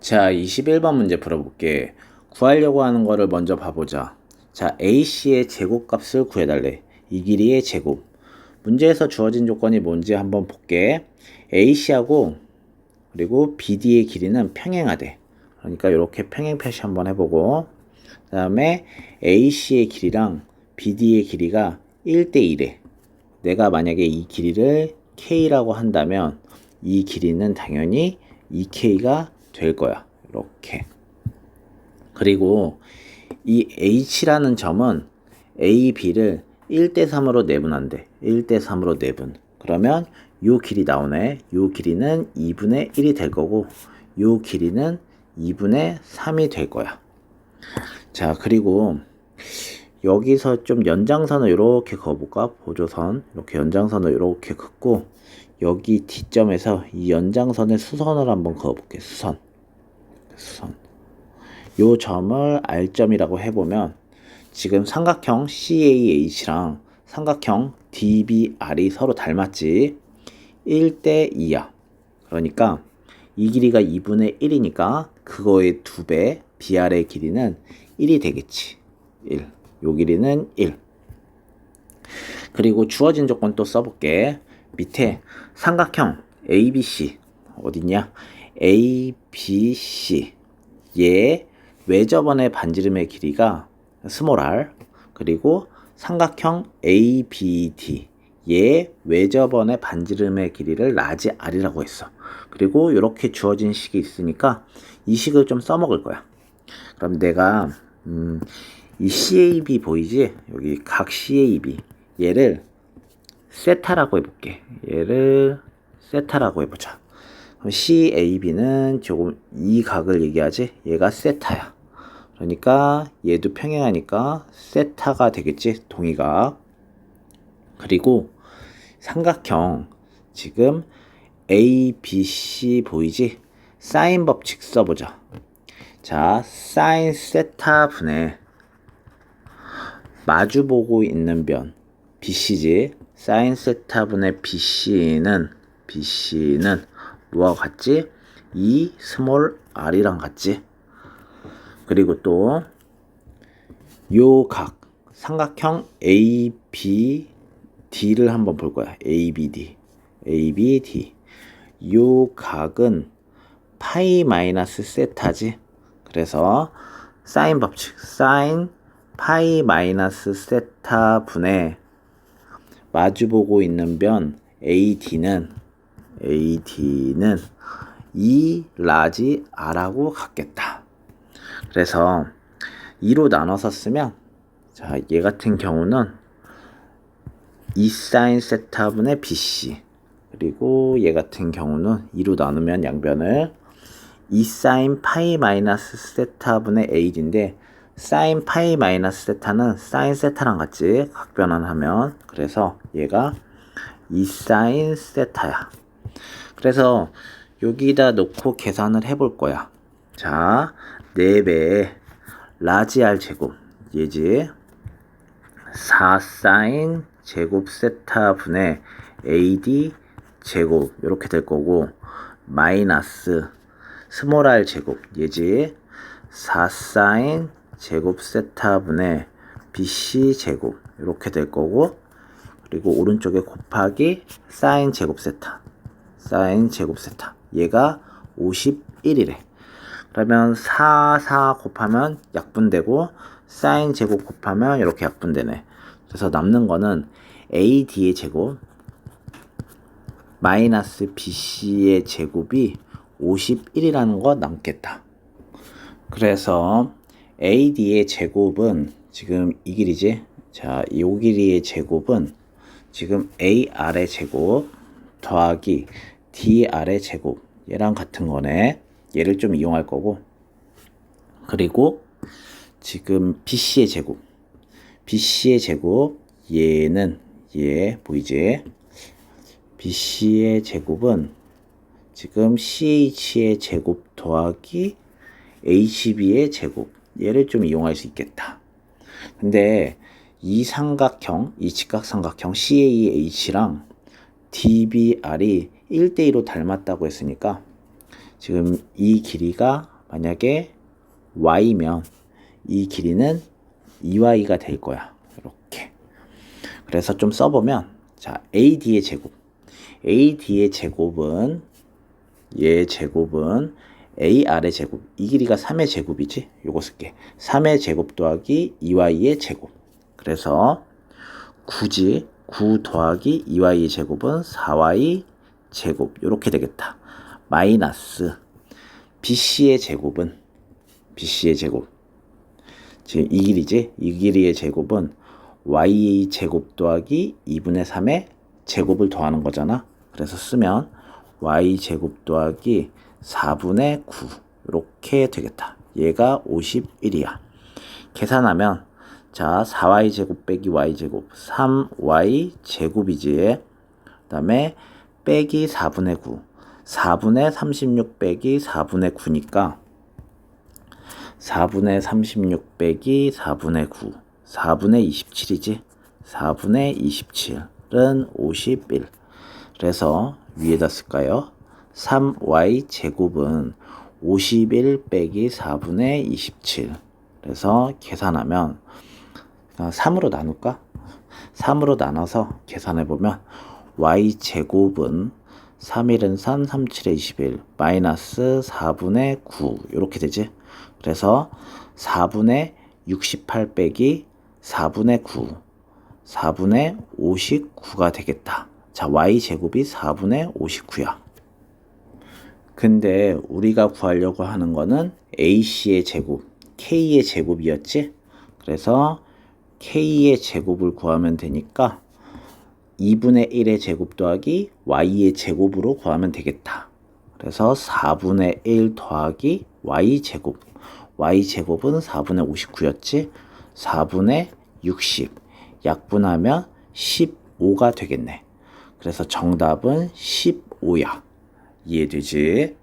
자, 21번 문제 풀어볼게. 구하려고 하는 거를 먼저 봐보자. 자, AC의 제곱값을 구해달래. 이 길이의 제곱. 문제에서 주어진 조건이 뭔지 한번 볼게. AC하고 그리고 BD의 길이는 평행하대. 그러니까 이렇게 평행 표시 한번 해보고 그 다음에 AC의 길이랑 BD의 길이가 1대1에 내가 만약에 이 길이를 K라고 한다면 이 길이는 당연히 2K가 될 거야. 이렇게. 그리고 이 H라는 점은 A, B를 1대 3으로 내분한대. 1대 3으로 내분. 그러면 요 길이 나오네. 요 길이는 2분의 1이 될 거고 요 길이는 2분의 3이 될 거야. 자, 그리고 여기서 좀 연장선을 이렇게 그어볼까? 보조선. 이렇게 연장선을 이렇게 긋고 여기 D점에서 이 연장선의 수선을 한번 그어볼게. 수선. 수선. 요 점을 R점이라고 해보면 지금 삼각형 CAH랑 삼각형 DBR이 서로 닮았지. 1대 2야. 그러니까 이 길이가 2분의 1이니까 그거의 2배 BR의 길이는 1이 되겠지. 1. 요 길이는 1. 그리고 주어진 조건 또 써볼게. 밑에 삼각형 ABC 어딨냐? ABC 얘 외접원의 반지름의 길이가 스몰 r 그리고 삼각형 ABD 얘 외접원의 반지름의 길이를 라지 r이라고 했어. 그리고 이렇게 주어진 식이 있으니까 이 식을 좀 써먹을 거야. 그럼 내가 음, 이 CAB 보이지? 여기 각 CAB 얘를 세타라고 해볼게. 얘를 세타라고 해보자. 그럼 CAB는 조금 이 각을 얘기하지? 얘가 세타야. 그러니까 얘도 평행하니까 세타가 되겠지? 동의각. 그리고 삼각형 지금 ABC 보이지? 사인 법칙 써보자. 자, 사인 세타 분의 마주보고 있는 변 BC지 사인 세타 분의 BC는 BC는 뭐와 같지? 이 스몰 r이랑 같지? 그리고 또 요 각 삼각형 ABD를 한번 볼 거야. ABD ABD 요 각은 파이 마이너스 세타지. 그래서 사인 법칙 사인 파이 마이너스 세타 분의 마주보고 있는 변 AD는 AD는 이 라지 R하고 같겠다. 그래서 2로 나눠서 쓰면 자, 얘 같은 경우는 이 사인 세타분의 BC 그리고 얘 같은 경우는 2로 나누면 양변을 이 사인 파이 마이너스 세타분의 AD인데 사인 파이 마이너스 세타는 사인 세타랑 같이 각변환하면 그래서 얘가 이 사인 세타야. 그래서 여기다 놓고 계산을 해볼 거야. 자, 4배 라지 R 제곱. 얘지. 4 사인 제곱 세타 분의 AD 제곱. 이렇게 될 거고. 마이너스 스몰 R 제곱. 얘지. 4 사인 제곱 세타 분의 BC 제곱. 이렇게 될 거고. 그리고 오른쪽에 곱하기 사인 제곱 세타 사인 제곱 세타 얘가 51이래. 그러면 4, 4 곱하면 약분되고 사인 제곱 곱하면 이렇게 약분되네. 그래서 남는 거는 AD의 제곱 마이너스 BC의 제곱이 51이라는 거 남겠다. 그래서 AD의 제곱은 지금 이 길이지. 자, 이 길이의 제곱은 지금 AR의 제곱 더하기 DR의 제곱 얘랑 같은 거네. 얘를 좀 이용할 거고. 그리고 지금 BC의 제곱. BC의 제곱 얘는 얘 보이지? BC의 제곱은 지금 CH의 제곱 더하기 HB의 제곱 얘를 좀 이용할 수 있겠다. 근데 이 삼각형, 이 직각삼각형 CAH랑 DBR이 1대2로 닮았다고 했으니까 지금 이 길이가 만약에 y면 이 길이는 2y가 될 거야. 이렇게. 그래서 좀 써보면 자 AD의 제곱. AD의 제곱은 얘 제곱은 AR의 제곱. 이 길이가 3의 제곱이지? 요거 쓸게. 3의 제곱 더하기 2y의 제곱. 그래서 굳이 9 더하기 2y의 제곱은 4y 제곱 이렇게 되겠다. 마이너스 BC의 제곱은 BC의 제곱. 지금 이 길이지? 이 길이의 제곱은 y 제곱 더하기 2분의 3의 제곱을 더하는 거잖아. 그래서 쓰면 y 제곱 더하기 4분의 9 이렇게 되겠다. 얘가 51이야. 계산하면 자 4y 제곱 빼기 y 제곱 3y 제곱이지. 그 다음에 빼기 4분의 9 4분의 36 빼기 4분의 9니까 4분의 36 빼기 4분의 9 4분의 27이지? 4분의 27은 51 그래서 위에다 쓸까요? 3y 제곱은 51 빼기 4분의 27 그래서 계산하면 3으로 나눌까? 3으로 나눠서 계산해 보면 y 제곱은 3일은 3, 3, 7에 21 마이너스 4분의 9 이렇게 되지? 그래서 4분의 68 빼기 4분의 9 4분의 59가 되겠다. 자 y 제곱이 4분의 59야. 근데 우리가 구하려고 하는 거는 AC의 제곱 K의 제곱이었지? 그래서 K의 제곱을 구하면 되니까 2분의 1의 제곱 더하기 y의 제곱으로 구하면 되겠다. 그래서 4분의 1 더하기 y 제곱. y 제곱은 4분의 59였지. 4분의 60. 약분하면 15가 되겠네. 그래서 정답은 15야. 이해되지?